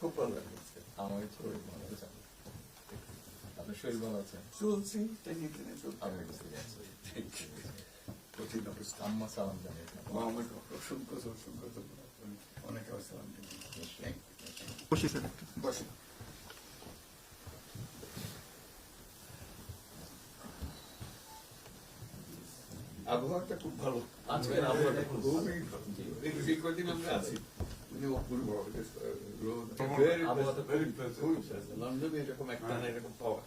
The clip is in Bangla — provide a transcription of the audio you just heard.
খুব ভালো লাগল আজকে। শরীর ভালো আছে আপনার শরীর ভালো আছে চলছি। কঠিন অবস্থা আম্মা সালাম জানিয়ে আমাকে অসংখ্য অসংখ্য। অনেক আসসালাম Thank you. আবহাওয়াটা খুব ভালো। আজকের আবহাওয়াটা। খুবই ভালো। এই কদিন আমরা আছি। অপূর্ব রোদ আবহাওয়াটা লন্ডনে এরকম একটা না এরকম পাওয়া।